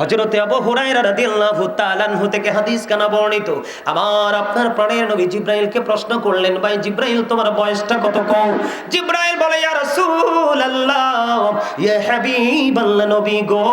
হযরতে আবু হুরায়রা রাদিয়াল্লাহু তাআলা আনহু থেকে হাদিস কানা বর্ণিত, আমার আপনার প্রাণের নবী জিব্রাইলকে প্রশ্ন করলেন, ভাই জিব্রাইল, তোমার বয়সটা কত কম জিব্রাইল বলে, ইয়া রাসূলুল্লাহ, ইয়া হাবিবাল্লাহ নবী গো,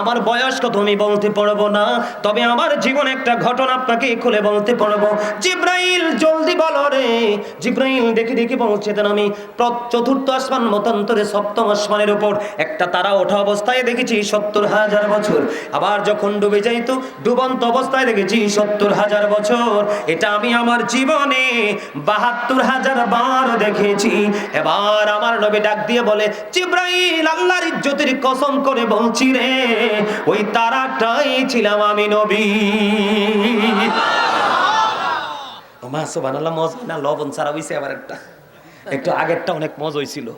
আমার বয়স কত আমি বলতে পারব না, তবে আমার জীবন একটা ঘটনা আপনাকে খুলে বলতে পারব। জিব্রাইল, জলদি বলো রে। জিব্রাইল দেখে দেখে দেন আমি চতুর্থ আসমান মতান্তরে সপ্তম আসমানের উপর একটা তারা ওঠা অবস্থায় দেখেছি সত্তর হাজার বছর। আবার যখন ডুবে যাইতো ডুবন্ত অবস্থায় দেখেছি সত্তর হাজার বছর। এটা আমি আমার জীবনে বাহাত্তর হাজার বার দেখেছি। এবার আমার নবী ডাক দিয়ে বলে, জিব্রাইল, আল্লাহর ইজ্জতের কসম করে বলছি রে, ওই তারাটাই ছিলাম আমি নবী। মা মজ হয় না? লবণ ছাড়া হইছে আবার একটা। একটু আগেরটা অনেক মজ হয়েছিল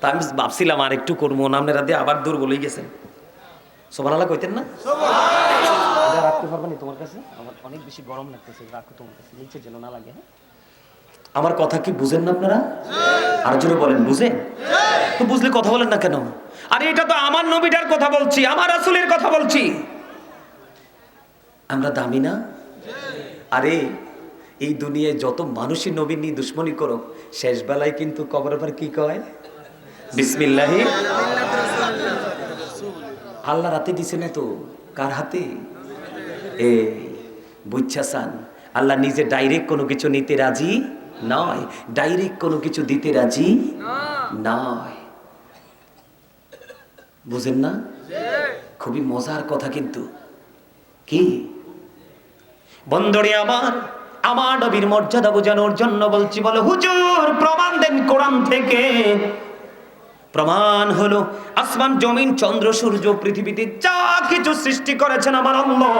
তা আমি ভাবছিলাম আর একটু করব। নামনে রাতে আবার দূর বলেই গেছেন। সুবহানাল্লাহ কইতেন না? রাখতে পারবা নি তোমার কাছে? আমার অনেক বেশি গরম লাগতেছে রাখো তোমার কাছে নিচে যেন না লাগে হ্যাঁ? আমার কথা কি বুঝেন না আপনারা? আর জোরে বলেন বুঝেন? তো বুঝলে কথা বলেন না কেন? আরে এটা তো আমার নবীটার কথা বলছি আমার রাসূলের কথা বলছি। আমরা দামি না? আরে এই দুনিয়ায় যত মানুষই নবীন নিয়ে দুশ্মনী করো শেষ বেলায় কিন্তু কবর পর কি কয়? বিসমিল্লাহি। আল্লাহ রাতে দিছে না তো? কার হাতে? এ বুঝছাসান আল্লাহ নিজে ডাইরেক্ট কোনো কিছু নিতে রাজি নয়। ডাইরেক্ট কোনো কিছু দিতে রাজি নয়। বুঝেন না? খুবই মজার কথা কিন্তু। কি? বন্দরে আমার আমার নবীর মর্যাদা বোঝানোর জন্য বলছি, বলো, হুজুর, প্রমাণ দেন কোরআন থেকে। প্রমাণ হলো, আসমান, জমিন, চন্দ্র, সূর্য, পৃথিবীতে যা কিছু সৃষ্টি করেছেন আমার আল্লাহ।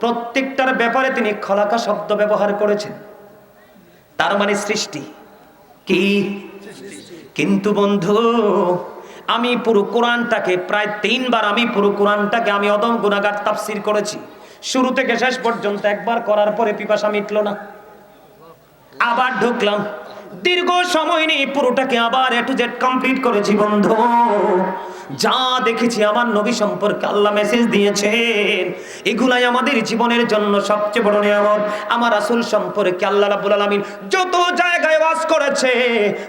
প্রত্যেকটার ব্যাপারে তিনি খলাকা শব্দ ব্যবহার করেছেন। তার মানে সৃষ্টি। কি? কিন্তু বন্ধু, আমি পুরো কোরআনটাকে প্রায় তিনবার আমি পুরো কোরআনটাকে আমি অদম গুণাগার তাফসির করেছি। শুরু থেকে শেষ পর্যন্ত একবার করার পরে পিপাসা মিটলো না। আবার ঢুকলাম। দীর্ঘ সময় নেই পুরোটাকে আবার এ জেড কমপ্লিট করেছি, বন্ধু। যা দেখেছি আমার নবী সম্পর্কে আল্লাহ মেসেজ দিয়েছেন, এগুলাই আমাদের জীবনের জন্য সবচেয়ে বড় নিয়ামত। আমার আসল সম্পর্কে আল্লাহ রাব্বুল আলামিন যত জায়গায় বাস করেছে,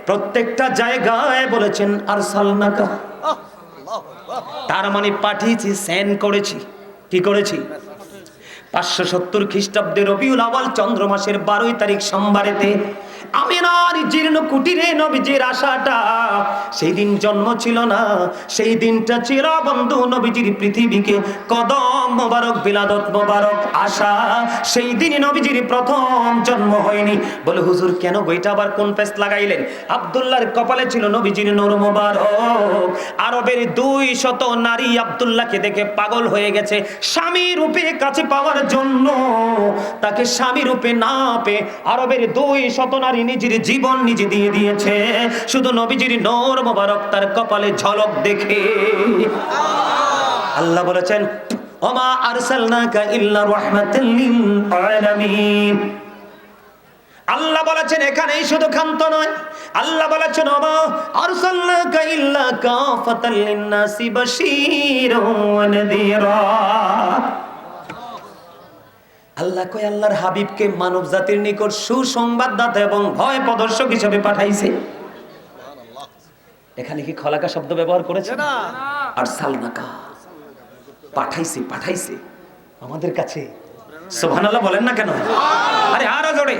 প্রত্যেকটা জায়গায় বলেছেন আর সালনাকা তার মানে পাঠিয়েছি সেন করেছি। কি করেছি? পাঁচশো সত্তর খ্রিস্টাব্দে রবিউল আওয়াল চন্দ্র মাসের বারোই তারিখ সোমবারেতে আমিনার জীর্ণ কুটিরে নবীজির আশাটা। সেই দিন জন্ম ছিল না, সেই দিনটা ছিল বন্ধু নবীজির পৃথিবীকে কদম। মোবারক, বিলাদত মোবারক, আশা, সেই দিনই নবীজির প্রথম জন্ম হয়নি। বলে, হুজুর, কেন বইটা আবার কোন পেস লাগাইলেন? আব্দুল্লাহর কপালে ছিল নবীজির নূর মোবারক। আরবের দুই শত নারী আব্দুল্লাহকে দেখে পাগল হয়ে গেছে। স্বামী রূপে কাছে পাওয়ার জন্য তাকে স্বামী রূপে না পেয়ে আরবের দুই শত নারী নিজের জীবন নিজে দিয়ে দিয়েছে। শুধু নবীজির নূর মোবারক তার কপালে ঝলক দেখে। আল্লাহ বলেছেন ওমা আরসালনাকা ইল্লা রাহমাতাল লিল আলামিন। আল্লাহ বলেছেন এখানেই শুধু ক্ষান্ত নয়। আল্লাহ বলেছেন ওমা আরসালনাকা ইল্লা কাফাতাল লিন্নাসি বাশীরাও ওয়া নাযীরা আল্লাহ কয় আল্লাহর হাবিবকে মানব জাতির নিকট সুসংবাদদাতা এবং ভয় প্রদর্শক হিসেবে পাঠাইছে। এখানে কি খলাকা শব্দ ব্যবহার করেছে না। আর সালনাকা পাঠাইছে পাঠাইছে। আমাদের কাছে। সুবহানাল্লাহ বলেন না কেন? আরে আরও জোরে।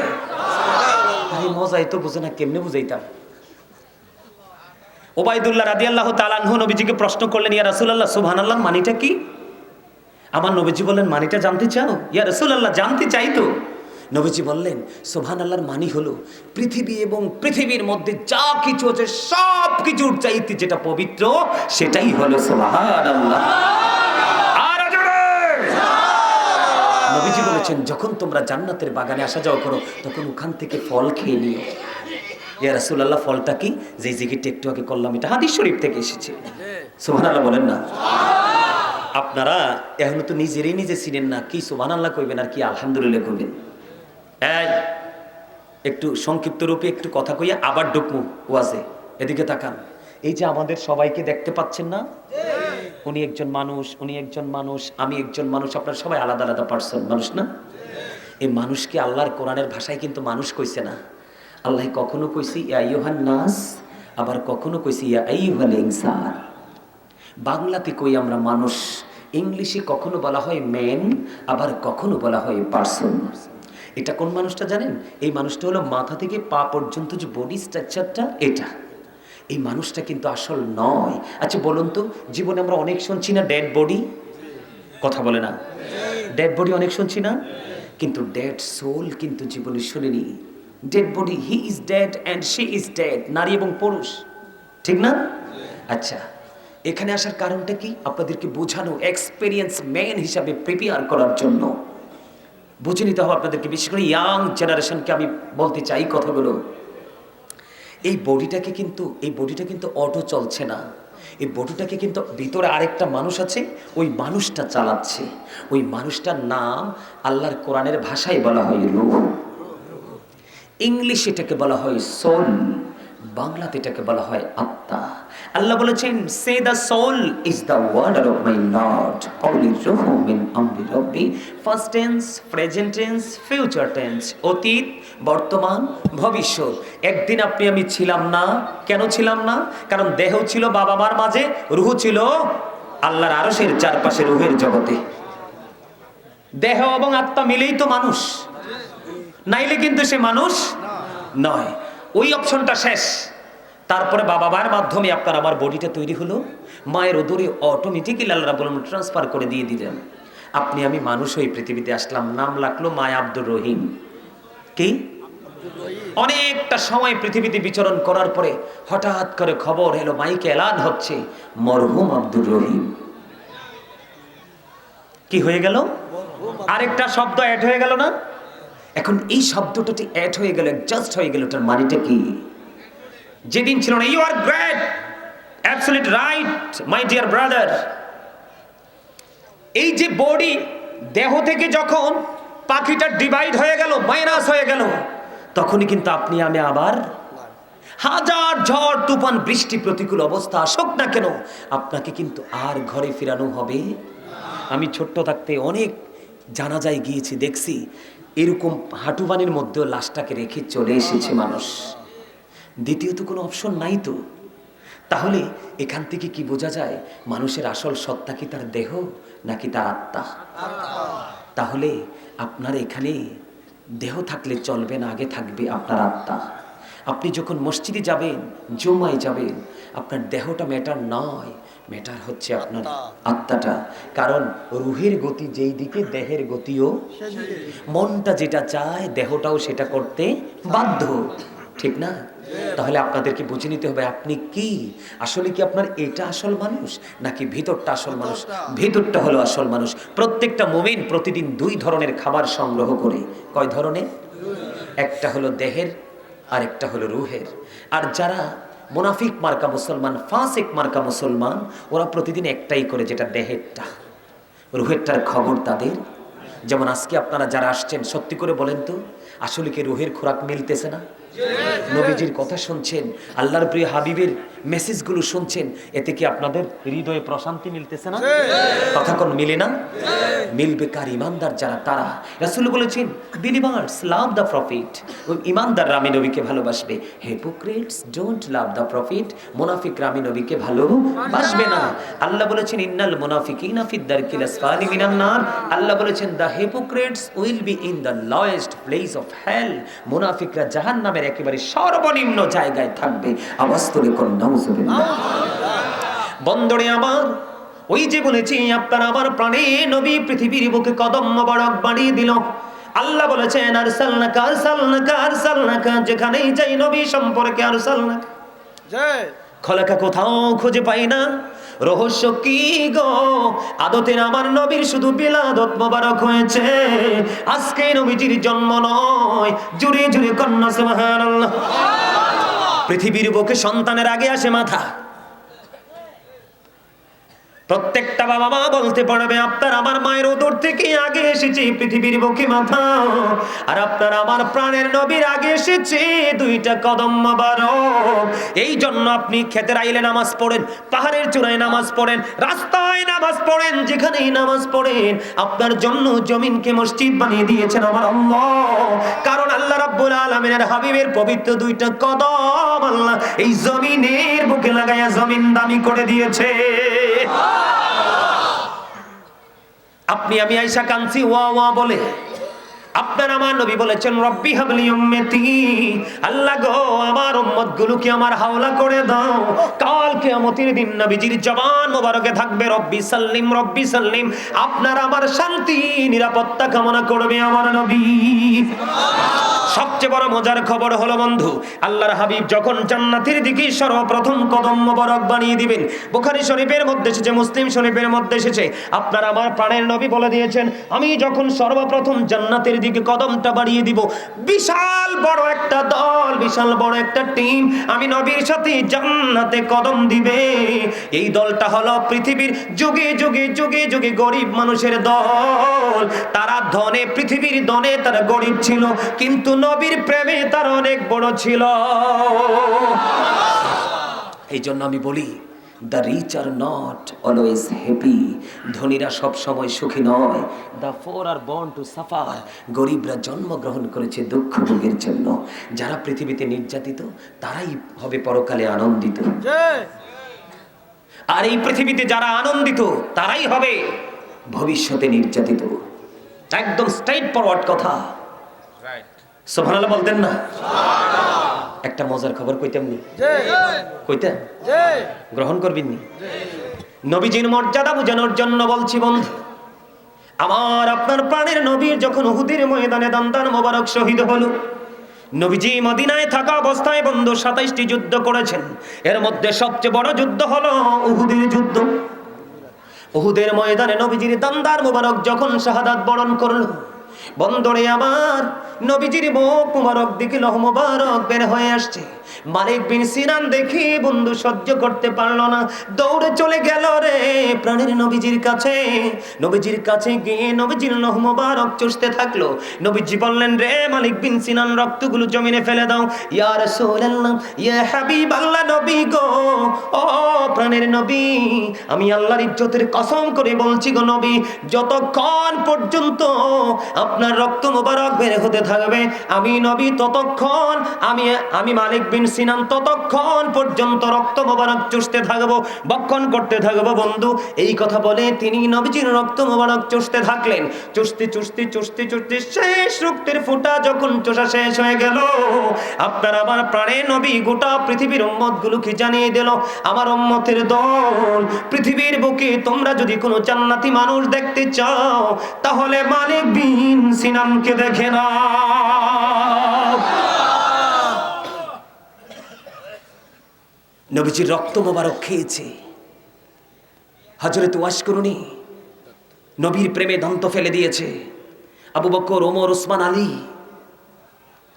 আরে মজাই তো বুঝে না কেমনে বুঝাইতাম। ওবাইদুল্লাহ রাদিয়াল্লাহু তাআলা আনহু নবীজিকে প্রশ্ন করলেন ইয়া রাসূলুল্লাহ সুবহানাল্লাহ মানিটা কি? আমার নবীজি বললেন মানিটা জানতে চাও? ইয়া রাসূলুল্লাহ জানতে চাই তো। নবীজি বললেন সোভান আল্লাহর মানি হলো পৃথিবী এবং পৃথিবীর মধ্যে যা কিছু আছে সব কিছুর চাইতে যেটা পবিত্র সেটাই হলো সোভান আল্লাহ নবীজি বলেছেন, যখন তোমরা জান্নাতের বাগানে আসা যাওয়া করো, তখন ওখান থেকে ফল খেয়ে নিও। ইয়া রাসূলুল্লাহ, ফলটা কি? যে জিকিরটা একটু আগে করলাম, এটা হাদিস শরীফ থেকে এসেছে। সুবহানাল্লাহ বলেন না। আপনারা এখন তো নিজেরই নিজে চিনেন না, কি সুবহানাল্লাহ কইবেন আর কি আলহামদুলিল্লাহ কইবেন। এই, একটু সংক্ষিপ্ত রূপে একটু কথা কইয়া আবার ঢুকমু ওয়াজে, এদিকে তাকান। এই যে আমাদের সবাইকে দেখতে পাচ্ছেন না? উনি একজন মানুষ, উনি একজন মানুষ, আমি একজন মানুষ, আপনার সবাই আলাদা আলাদা পার্সন মানুষ না? এই মানুষকে আল্লাহর কোরআনের ভাষায় কিন্তু মানুষ কইছে না? আল্লাহ কখনো কইছি নাস আবার কখনো কইছি বাংলাতে কই আমরা মানুষ? ইংলিশে কখনো বলা হয় ম্যান আবার কখনো বলা হয় পার্সন এটা কোন মানুষটা জানেন? এই মানুষটা হলো মাথা থেকে পা পর্যন্ত যে বডি স্ট্রাকচারটা এটা। এই মানুষটা কিন্তু আসল নয়। আচ্ছা বলুন তো, জীবনে আমরা অনেক শুনছি না ডেড বডি? কথা বলে না। ডেড বডি অনেক শুনছি না? কিন্তু ডেড সোল কিন্তু জীবনে শুনিনি। Dead body, he is dead and she is dead, নারী এবং পুরুষ। ঠিক না? আচ্ছা এখানে আসার কারণটা কি? আপনাদেরকে বোঝানো এক্সপেরিয়েন্স ম্যান হিসাবে প্রিপেয়ার করার জন্য। বুঝে নিতে হবে আপনাদেরকে, বিশেষ করে ইয়াং জেনারেশনকে আমি বলতে চাই কথাগুলো। এই বডিটাকে কিন্তু, এই বডিটা কিন্তু অটো চলছে না। এই বডিটাকে কিন্তু ভিতরে আরেকটা মানুষ আছে, ওই মানুষটা চালাচ্ছে। ওই মানুষটার নাম আল্লাহর কোরআনের ভাষায় বলা হয় রু ইংলিশ এটাকে বলা হয় সোল, বাংলাতে এটাকে বলা হয় আত্মা। আল্লাহ বলেছেন say the soul is the order of my Lord কওলি রূহু মিন আমরি রব্বি first tense present tense future tense অতীত, বর্তমান, ভবিষ্যৎ। একদিন আপনি, আমি ছিলাম না। কেন ছিলাম না? কারণ দেহ ছিল বাবা মার মাঝে, রুহ ছিল আল্লাহর আরশের চারপাশে রুহের জগতে। দেহ এবং আত্মা মিলেই তো মানুষ। নাইলে কিন্তু সে মানুষ নয়। ওই অপশনটা শেষ। তারপরে বাবা মায়ের মাধ্যমে আপনার আমার বডিটা তৈরি হলো। মায়ের ওদরে অটোমেটিক্যালি আল্লাহ রাবুল ট্রান্সফার করে দিয়ে দিলেন। আপনি, আমি মানুষ হয়ে পৃথিবীতে আসলাম। নাম লাগল মায় আব্দুর রহিম। কি? অনেকটা সময় পৃথিবীতে বিচরণ করার পরে হঠাৎ করে খবর এলো, মাইকে এলান হচ্ছে, মরহুম আব্দুর রহিম। কি হয়ে গেল? আরেকটা শব্দ অ্যাড হয়ে গেল না? এখন এই শব্দটাটি অ্যাড হয়ে গেল জাস্ট হয়ে গেল, ওটার মানেটা কি? যেদিন ছিল না you are great absolute right my dear brother এই যে বডি দেহ থেকে যখন পাখিটা ডিভাইড হয়ে গেল মাইনাস হয়ে গেল, তখনই কিন্তু আপনি, আমি আবার হাজার ঝড়, তুফান, বৃষ্টি, প্রতিকূল অবস্থা, আসুক না কেন, আপনাকে কিন্তু আর ঘরে ফেরানো হবে। আমি ছোট্ট থাকতে অনেক জানাজায় গিয়েছি, দেখছি, এরকম হাঁটুবানির মধ্যেও লাশটাকে রেখে চলে এসেছে মানুষ। দ্বিতীয়ত কোনো অপশন নাই তো। তাহলে এখান থেকে কি বোঝা যায় মানুষের আসল সত্তা কি তার দেহ নাকি তার আত্মা? তাহলে আপনার এখানে দেহ থাকলে চলবে না, আগে থাকবে আপনার আত্মা। আপনি যখন মসজিদে যাবেন, জমায় যাবেন, আপনার দেহটা ম্যাটার নয় ম্যাটার হচ্ছে আপনার আত্মাটা। কারণ রুহের গতি যেই দিকে, দেহের গতিও মনটা যেটা চায়, দেহটাও সেটা করতে বাধ্য। ঠিক না? তাহলে আপনাদেরকে বুঝে নিতে হবে আপনি কি? আসলে কি আপনার এটা আসল মানুষ নাকি ভিতরটা আসল মানুষ? ভিতরটা। হলো আসল মানুষ। প্রত্যেকটা মোমেন প্রতিদিন দুই ধরনের খাবার সংগ্রহ করে। কয় ধরনের? একটা হলো দেহের আর একটা হলো রুহের। আর যারা মুনাফিক মার্কা মুসলমান ফাসিক মার্কা মুসলমান ওরা প্রতিদিন একটাই করে যেটা দেহেরটা। রুহেরটার খবর তাদের। যেমন আজকে আপনারা যারা আসছেন সত্যি করে বলেন তো আসলে কি রুহের খোরাক মিলতেছে না? নবীজির কথা শুনছেন আল্লাহর প্রিয় হাবিবের মেসেজগুলো শুনছেন এতে কি আপনাদের হৃদয়ে প্রশান্তি মিলতেছে না? কথা কোন মিলে না? মিলবে কার ইমানদার যারা তারা? রাসূল বলেছেন বিলিভার্স লাভ দ্য প্রফিট ইমানদার রামি নবীকে ভালোবাসবে। Hypocrites don't love the prophet মুনাফিক রামি নবীকে ভালোবাসবে না। আল্লাহ বলেছেন ইন্নাল দারকিল আসফালি মিনান নার। আল্লাহ বলেছেন the hypocrites will be in the lowest place of hell মুনাফিকরা জাহান্নামের একেবারে সর্বনিম্ন জায়গায় থাকবে। আওয়াজ বন্দরে আমার ওই যে বলেছি আপনার আমার প্রাণে নবী পৃথিবীর বুকে কদম মোবারক বাড়িয়ে দিল। আল্লাহ বলেছেন আর সালনাকা আর সালনাকা আর সালনাকা যেখানেই যাই নবী সম্পর্কে আর সালনাকা খলাকা কোথাও খুঁজে পাই না। রহস্য কি গো? আদতের আমার নবীর শুধু বিলাদত মোবারক হয়েছে। আজকে নবীজির জন্ম নয়, জুড়ে জুড়ে কন্যা, সুবহানাল্লাহ। পৃথিবীর বুকে সন্তানের আগে আসে মাথা। প্রত্যেকটা বাবা মা বলতে পারবে, আপনার আমার মায়ের ওদর থেকে আগে এসেছে পৃথিবীর বুকে মাথা। আর আপনার আমার প্রাণের নবীর আগে এসেছে দুইটা কদম মোবারক। এই জন্য আপনি খেতের আইলে নামাজ পড়েন, পাহাড়ের চূড়ায় নামাজ পড়েন, রাস্তায় নামাজ পড়েন, যেখানেই নামাজ পড়েন। আপনার জন্য জমিনকে মসজিদ বানিয়ে দিয়েছেন আমার আল্লাহ। কারণ আল্লাহ রাব্বুল আলামিনের হাবিবের পবিত্র দুইটা কদম আল্লাহ এই জমিনের বুকে লাগাইয়া জমিন দামি করে দিয়েছে। আপনি আমি আইসা কানছি ওয়া ওয়া বলে। আপনার আমার নবী বলেছেন, রব্বি হাবলি উম্মতি, আল্লাহ গো, আমার উম্মত গুলোকে আমার হাওলা করে দাও। কাল কিয়ামতের দিন নবীজির জবান মোবারকে থাকবে, রব্বি সাল্লিম রব্বি সাল্লিম। আপনার আমার শান্তি, নিরাপত্তা কামনা করবে আমার নবী। সবচেয়ে বড় মজার খবর হলো বন্ধু, আল্লাহর হাবিব যখন জান্নাতের দিকে সর্বপ্রথম কদম মোবারক বানিয়ে দিবেন, বুখারী শরীফের মধ্যে এসেছে, মুসলিম শরীফের মধ্যে এসেছে, আপনার আমার প্রাণের নবী বলে দিয়েছেন, আমি যখন সর্বপ্রথম জান্নাতের দিকে কদমটা বাড়িয়ে দিব, বিশাল বড় একটা দল, বিশাল বড় একটা টিম আমি নবীর সাথে জান্নাতে কদম দিবে। এই দলটা হলো পৃথিবীর যুগে যুগে যুগে যুগে গরিব মানুষের দল, তারা ধনে, পৃথিবীর ধনে তারা গরিব ছিল, কিন্তু নবীর প্রেমে তার অনেক বড় ছিল। এই জন্য আমি বলি the rich are not always happy ধনীরা সব সময় সুখী নয়। The poor are born to suffer গরিবরা জন্মগ্রহণ করেছে দুঃখ ভোগের জন্য। যারা পৃথিবীতে নির্যাতিত তারাই হবে পরকালে আনন্দিত। আর এই পৃথিবীতে যারা আনন্দিত তারাই হবে ভবিষ্যতে নির্যাতিত। একদম স্ট্রাইট ফরওয়ার্ড কথা। সোভানালা বলতেন না? একটা মজার খবর কইতামনি কইতেন গ্রহণ করবেন নি? নবীজির মর্যাদা বোঝানোর জন্য বলছি বন্ধু আমার আপনার প্রাণের নবীর যখন উহুদের ময়দানে দান্দান মোবারক শহীদ হলো নবীজি মদিনায় থাকা অবস্থায় বন্ধু সাতাইশটি যুদ্ধ করেছেন। এর মধ্যে সবচেয়ে বড় যুদ্ধ হলো উহুদের যুদ্ধ। উহুদের ময়দানে নবীজির দান্দার মোবারক যখন শাহাদাত বরণ করল বন্দরে আমার নবীজির মুখ মুবারক দিকে লহ মুবারক বের হয়ে আসছে। মালিক বিন সিনান দেখি বন্ধু সহ্য করতে পারল না। দৌড়ে চলে গেল রে প্রাণের নবীজির কাছে। নবীজির কাছে গিয়ে নবীজির লহ মুবারক চুষতে থাকল। নবীজি বললেন, রে মালিক বিন সিনান, রক্তগুলো জমিনে ফেলে দাও। ইয়া রাসূলুল্লাহ, ইয়া হাবিবাল্লাহ নবী গো, ও প্রাণের নবী, আমি আল্লাহর ইজ্জতের কসম করে বলছি গো নবী, যতক্ষণ পর্যন্ত আপনার রক্ত মোবারক বের হতে থাকবে, আমি নবী, ততক্ষণ আমি আমি মালিক বিন সিনান ততক্ষণ পর্যন্ত রক্ত মোবারক চুষতে থাকব, বক্ষণ করতে থাকব, বন্ধু। এই কথা বলে তিনি নবীজির রক্ত মোবারক চুষতে থাকলেন। চুষতে চুষতে চুষতে চুষতে শেষ রক্তের ফোঁটা যখন চোষা শেষ হয়ে গেল, আপনার আমার প্রাণে নবী গোটা পৃথিবীর উম্মত গুলোকে জানিয়ে দিল, আমার উম্মতের দল, পৃথিবীর বুকে তোমরা যদি কোনো জান্নাতি মানুষ দেখতে চাও, তাহলে মালিক বিন সিনামকে দেখে না নবীজির রক্ত মোবারক খেয়েছে। হজরত ওয়াশ করুনি নবীর প্রেমে দন্ত ফেলে দিয়েছে। আবু বকর, ওমর, ওসমান, আলী।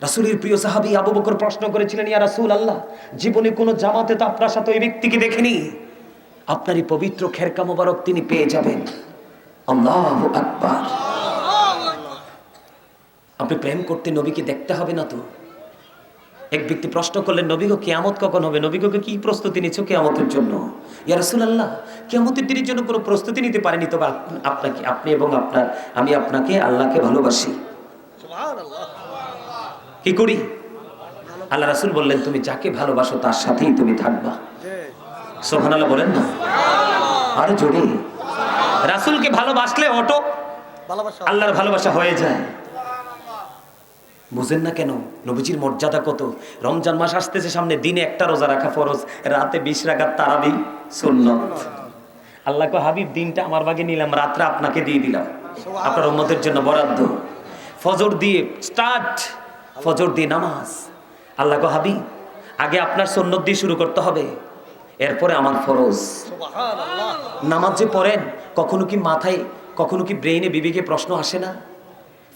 রাসুলের প্রিয় সাহাবি আবু বকর প্রশ্ন করেছিলেন, ইয়া রাসুল আল্লাহ জীবনে কোনো জামাতে তো আপনার সাথে ওই ব্যক্তিকে দেখেনি? আপনারই পবিত্র খেরকা মোবারক তিনি পেয়ে যাবেন। আপনি প্রেম করতে নবীকে দেখতে হবে না তো? এক ব্যক্তি প্রশ্ন করলেন নবীগো কেয়ামত কখন হবে? নবীগোকে কি প্রস্তুতি নিচ্ছ কেয়ামতের জন্য? ইয়া রাসূলুল্লাহ কেয়ামতের দিনের জন্য কোনো প্রস্তুতি নিতে পারেনি তবে আপনাকে আপনি এবং আপনার আমি আপনাকে আল্লাহকে ভালোবাসি। কি করি? আল্লাহ রাসূল বললেন তুমি যাকে ভালোবাসো তার সাথেই তুমি থাকবা। সোহানাল্লাহ বলেন না? আরও জোরে। রাসূলকে ভালোবাসলে অটো আল্লাহর ভালোবাসা হয়ে যায়। বুঝেন না কেন? নবীজির মর্যাদা কত? রমজান মাস আসতেছে সামনে দিনে একটা রোজা রাখা ফরজ রাতে বিশ রাখার তারাবি সুন্নত। আল্লাহ হাবিব দিনটা আমার বাগে নিলাম রাত্রে আপনাকে দিয়ে দিলাম। আপনার উম্মতের জন্য বরাদ্দ। ফজর দিয়ে স্টার্ট ফজর দিয়ে নামাজ। আল্লাহ কো হাবিব আগে আপনার সন্ন্যত দিয়ে শুরু করতে হবে। এরপরে আমার ফরজ। নামাজ যে পড়েন কখনো কি মাথায় কখনো কি ব্রেইনে বিবেকে প্রশ্ন আসে না?